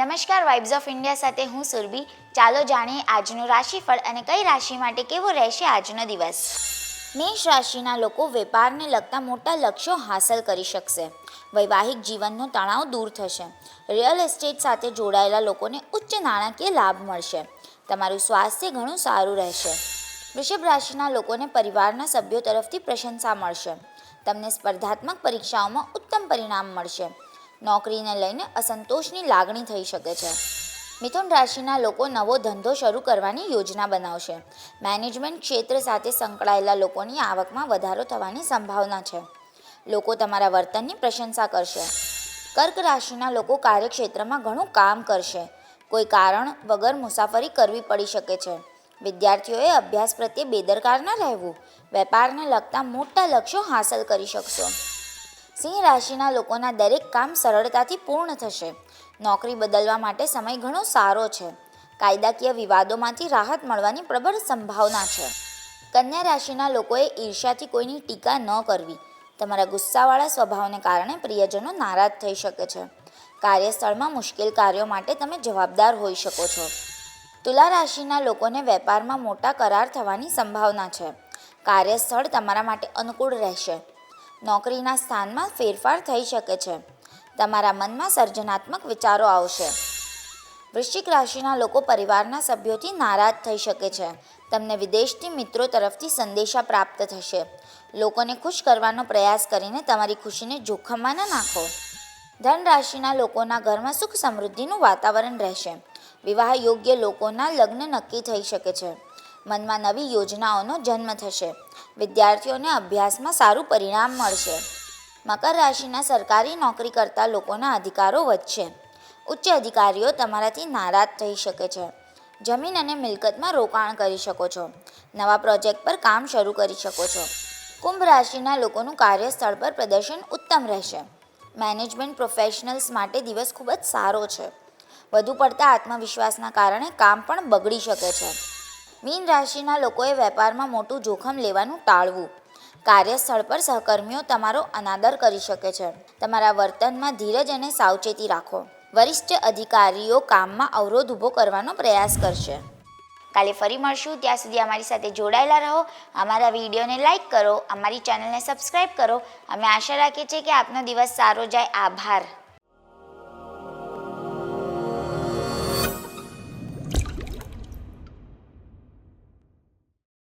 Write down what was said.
નમસ્કાર vibes of India સાથે હું સુરભી. ચાલો જાણીએ આજનું રાશિફળ અને કઈ રાશિ માટે કેવો રહેશે આજનો દિવસ. મેષ રાશિના લોકો વેપારને લગતા મોટા લક્ષ્યો હાંસલ કરી શકશે. વૈવાહિક જીવનનો તણાવ દૂર થશે. રિયલ એસ્ટેટ સાથે જોડાયેલા લોકોને ઉચ્ચ નાણાકીય લાભ મળશે. તમારું સ્વાસ્થ્ય ઘણું સારું રહેશે. વૃષભ રાશિના લોકોને પરિવારના સભ્યો તરફથી પ્રશંસા મળશે. તમને સ્પર્ધાત્મક પરીક્ષાઓમાં ઉત્તમ પરિણામ મળશે. નોકરીને લઈને અસંતોષની લાગણી થઈ શકે છે. મિથુન રાશિના લોકો નવો ધંધો શરૂ કરવાની યોજના બનાવશે. મેનેજમેન્ટ ક્ષેત્ર સાથે સંકળાયેલા લોકોની આવકમાં વધારો થવાની સંભાવના છે. લોકો તમારા વર્તનની પ્રશંસા કરશે. કર્ક રાશિના લોકો કાર્યક્ષેત્રમાં ઘણું કામ કરશે. કોઈ કારણ વગર મુસાફરી કરવી પડી શકે છે. વિદ્યાર્થીઓએ અભ્યાસ પ્રત્યે બેદરકાર ન રહેવું. વેપારને લગતા મોટા લક્ષ્યો હાંસલ કરી શકશો. સિંહ રાશિના લોકોના દરેક કામ સરળતાથી પૂર્ણ થશે. નોકરી બદલવા માટે સમય ઘણો સારો છે. કાયદાકીય વિવાદોમાંથી રાહત મળવાની પ્રબળ સંભાવના છે. કન્યા રાશિના લોકોએ ઈર્ષ્યાથી કોઈની ટીકા ન કરવી. તમારા ગુસ્સાવાળા સ્વભાવને કારણે પ્રિયજનો નારાજ થઈ શકે છે. કાર્યસ્થળમાં મુશ્કેલ કાર્યો માટે તમે જવાબદાર હોઈ શકો છો. તુલા રાશિના લોકોને વેપારમાં મોટા કરાર થવાની સંભાવના છે. કાર્યસ્થળ તમારા માટે અનુકૂળ રહેશે. નોકરીના સ્થાનમાં ફેરફાર થઈ શકે છે. તમારા મનમાં સર્જનાત્મક વિચારો આવશે. વૃશ્ચિક રાશિના લોકો પરિવારના સભ્યોથી નારાજ થઈ શકે છે. તમને વિદેશથી મિત્રો તરફથી સંદેશા પ્રાપ્ત થશે. લોકોને ખુશ કરવાનો પ્રયાસ કરીને તમારી ખુશીને જોખમમાં ન નાખો. ધન રાશિના લોકોના ઘરમાં સુખ સમૃદ્ધિનું વાતાવરણ રહેશે. વિવાહ યોગ્ય લોકોના લગ્ન નક્કી થઈ શકે છે. મનમાં નવી યોજનાઓનો જન્મ થશે. વિદ્યાર્થીઓને અભ્યાસમાં સારું પરિણામ મળશે. મકર રાશિના સરકારી નોકરી કરતા લોકોના અધિકારો વધશે. ઉચ્ચ અધિકારીઓ તમારાથી નારાજ થઈ શકે છે. જમીન અને મિલકતમાં રોકાણ કરી શકો છો. નવા પ્રોજેક્ટ પર કામ શરૂ કરી શકો છો. કુંભ રાશિના લોકોનું કાર્યસ્થળ પર પ્રદર્શન ઉત્તમ રહેશે. મેનેજમેન્ટ પ્રોફેશનલ્સ માટે દિવસ ખૂબ જ સારો છે. વધુ પડતા આત્મવિશ્વાસના કારણે કામ પણ બગડી શકે છે. મીન રાશિના લોકોએ વેપારમાં મોટું જોખમ લેવાનું ટાળવું. કાર્યસ્થળ પર સહકર્મીઓ તમારો અનાદર કરી શકે છે. તમારા વર્તનમાં ધીરજ અને સાવચેતી રાખો. વરિષ્ઠ અધિકારીઓ કામમાં અવરોધ ઊભો કરવાનો પ્રયાસ કરશે. કાલે ફરી મળશું. ત્યાં સુધી અમારી સાથે જોડાયેલા રહો. અમારા વિડીયોને લાઇક કરો. અમારી ચેનલને સબસ્ક્રાઈબ કરો. અમે આશા રાખીએ છીએ કે આપનો દિવસ સારો જાય. આભાર.